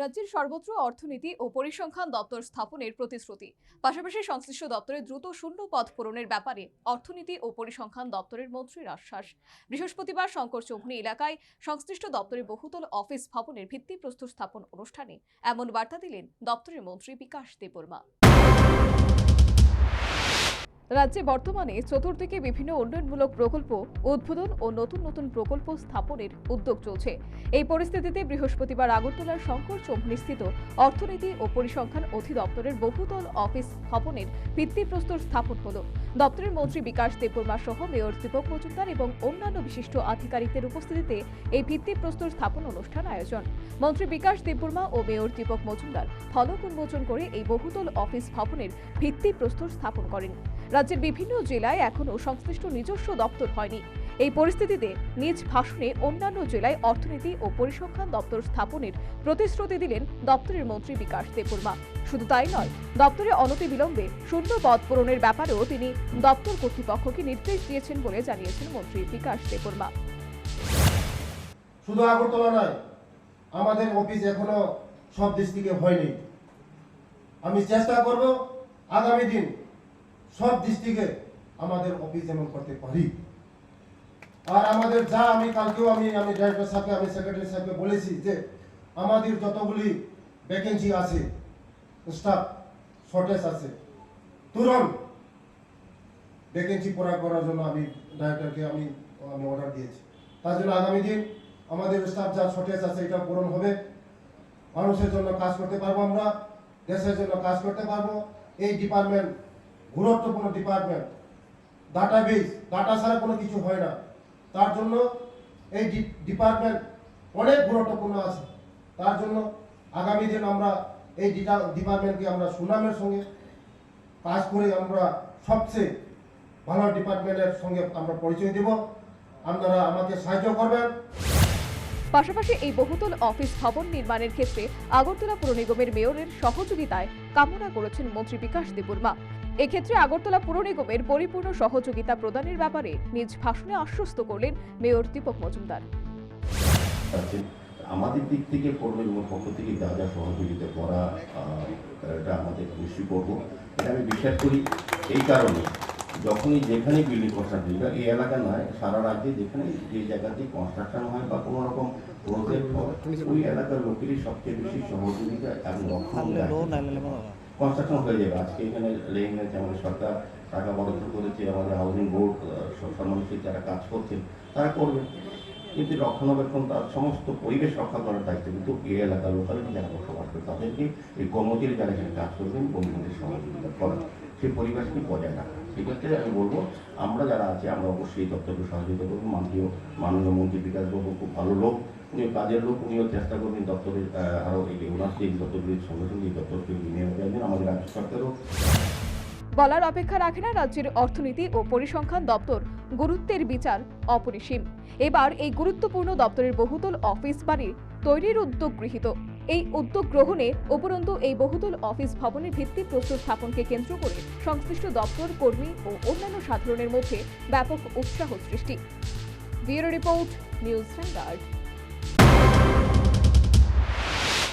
রাজ্যের সর্বত্র অর্থনীতি ও পরিসংখ্যান দপ্তর স্থাপনের প্রতিশ্রুতি। পাশাপাশি সংশ্লিষ্ট দপ্তরে দ্রুত শূন্য পদ পূরণের ব্যাপারে অর্থনীতি ও পরিসংখ্যান দপ্তরের মন্ত্রীর আশ্বাস। বৃহস্পতিবার শঙ্কর চৌহনী এলাকায় সংশ্লিষ্ট দপ্তরে বহুতল অফিস ভবনের ভিত্তিপ্রস্তর স্থাপন অনুষ্ঠানে এমন বার্তা দিলেন দপ্তরের মন্ত্রী বিকাশ দেববর্মা। রাজ্যে বর্তমানে চতুর্দিকে বিভিন্ন উন্নয়নমূলক প্রকল্প, উদ্বোধন ও নতুন নতুন প্রকল্প স্থাপনের উদ্যোগ চলছে। এই পরিস্থিতিতে বৃহস্পতিবার আগরতলার শঙ্কর চৌমুহনীস্থিত অর্থনীতি ও পরিসংখ্যান অধিদপ্তরের বহুতল অফিস ভবনের ভিত্তিপ্রস্তর স্থাপন হলো। দপ্তরের মন্ত্রী বিকাশ দেববর্মা সহ মেয়র দীপক মজুমদার এবং অন্যান্য বিশিষ্ট আধিকারিকদের উপস্থিতিতে এই ভিত্তিপ্রস্তর স্থাপন অনুষ্ঠান আয়োজন। মন্ত্রী বিকাশ দেববর্মা ও মেয়র দীপক মজুমদার ফলক উন্মোচন করে এই বহুতল অফিস ভবনের ভিত্তিপ্রস্তর স্থাপন করেন। রাজ্যের বিভিন্ন জেলায় এখনও সংশ্লিষ্ট নিজস্ব দপ্তর হয়নি। এই পরিস্থিতিতে নিজ ভাষণে অন্যান্য জেলায় অর্থনীতি ও পরিসংখ্যান দপ্তর স্থাপনের প্রতিশ্রুতি দিলেন দপ্তরের মন্ত্রী বিকাশ দেববর্মা। শুধু তাই নয়, দপ্তরে অনতিবিলম্বে শূন্য পদ পূরণের ব্যাপারেও তিনি দপ্তর কর্তৃপক্ষকে নির্দেশ দিয়েছেন বলে জানিয়েছেন মন্ত্রী বিকাশ দেববর্মা। শুধু আগরতলা নয়, আমাদের অফিস এখনও সব ডিস্ট্রিক্টে হয়নি। আমি চেষ্টা করব আগামী দিন সব ডিস্ট্রিক্টে আমাদের অফিস যেমন করতে পারি। আর আমাদের যা আমি কালকেও আমি আমি ডাইরেক্টর সাহেবকে, আমি সেক্রেটারি সাহেবকে বলেছি যে, আমাদের যতগুলি ভ্যাকেন্সি আছে স্টাফ শর্টেজ আছে, তুরন্ত ভ্যাকেন্সি পূরণ করার জন্য আমি ডাইরেক্টরকে আমি আমি অর্ডার দিয়েছি। তার জন্য আগামী দিন আমাদের স্টাফ যা শর্টেজ আছে এটা পূরণ হবে। মানুষের জন্য কাজ করতে পারব আমরা, দেশের জন্য কাজ করতে পারব। এই ডিপার্টমেন্ট গুরুত্বপূর্ণ ডিপার্টমেন্ট ডাটাবেস ডাটা ছাড়া কোনো কিছু হয় না। তার জন্য এই ডিপার্টমেন্ট অনেক গুরুত্বপূর্ণ আছে। তার জন্য আগামী দিন আমরা এই ডিপার্টমেন্টকে আমরা সুনামের সঙ্গে কাজ করে আমরা সবচেয়ে ভালো ডিপার্টমেন্টের সঙ্গে আমরা পরিচয় দেব। আপনারা আমাকে সাহায্য করবেন। পাশাপাশি এই বহুতল অফিস ভবন নির্মাণের ক্ষেত্রে আগরতলা পুর নিগমের মেয়রের সহযোগিতায় কামনা করেছেন মন্ত্রী বিকাশ দেববর্মা। এক্ষেত্রে আগরতলা পুর নিগমের পরিপূর্ণ সহযোগিতা প্রদানের ব্যাপারে নিজ ভাষণে আশ্বস্ত করলেন মেয়র দীপক মজুমদার। আমাদের দিক থেকে পৌর নিগমের পক্ষ থেকে যা যা সহযোগিতা করা এটা আমাদের নিশ্চয়ই করব। এটা আমি বিশ্বাস করি এই কারণে যখনই যেখানে বিল্ডিং কনস্ট্রাকশন এই এলাকা নয় সারা রাজ্যে যেখানে যে জায়গাতে কনস্ট্রাকশন হয় বা কোনো রকম প্রজেক্ট হয় ওই এলাকার লোকেরই সবচেয়ে বেশি সহযোগিতা এবং কনস্ট্রাকশন হয়ে যাবে। আজকে এখানে লেন আছে আমাদের সরকার টাকা বরাদ্দ করেছে, আমাদের হাউজিং বোর্ড মানুষের যারা কাজ করছেন, তারা করবে। কিন্তু রক্ষণাবেক্ষণ তার সমস্ত পরিবেশ রক্ষা করার দায়িত্ব কিন্তু এই এলাকার লোকালিটি যারা বসবাস করে তাদেরকে এই কর্মচারী যারা এখানে কাজ করবেন বন্ধুদের সহযোগিতা করা সেই পরিবেশকে বজায় রাখা। সেক্ষেত্রে আমি বলব, আমরা যারা আছি, আমরা অবশ্যই এই দপ্তরকে সহযোগিতা করব। মাননীয় মাননীয় মন্ত্রী বিকাশ বিকাশবাবু খুব ভালো লোক উনি কাজের লোক, উনিও চেষ্টা করবেন দপ্তরের আরও এই ওনার যে দপ্তরগুলির সঙ্গে সঙ্গে এই দপ্তরকে বলার অপেক্ষা রাখে না রাজ্যের অর্থনীতি ও পরিসংখ্যান দপ্তর গুরুত্বের বিচার অপরিসীম। এবার এই গুরুত্বপূর্ণ দপ্তরের বহুতল অফিস বাড়ির তৈরির উদ্যোগ গৃহীত। এই উদ্যোগ গ্রহণে উপরন্তু এই বহুতল অফিস ভবনের ভিত্তি প্রস্তুত স্থাপনকে কেন্দ্র করে সংশ্লিষ্ট দপ্তর, কর্মী ও অন্যান্য সাধারণের মধ্যে ব্যাপক উৎসাহ সৃষ্টি। Bureau report, news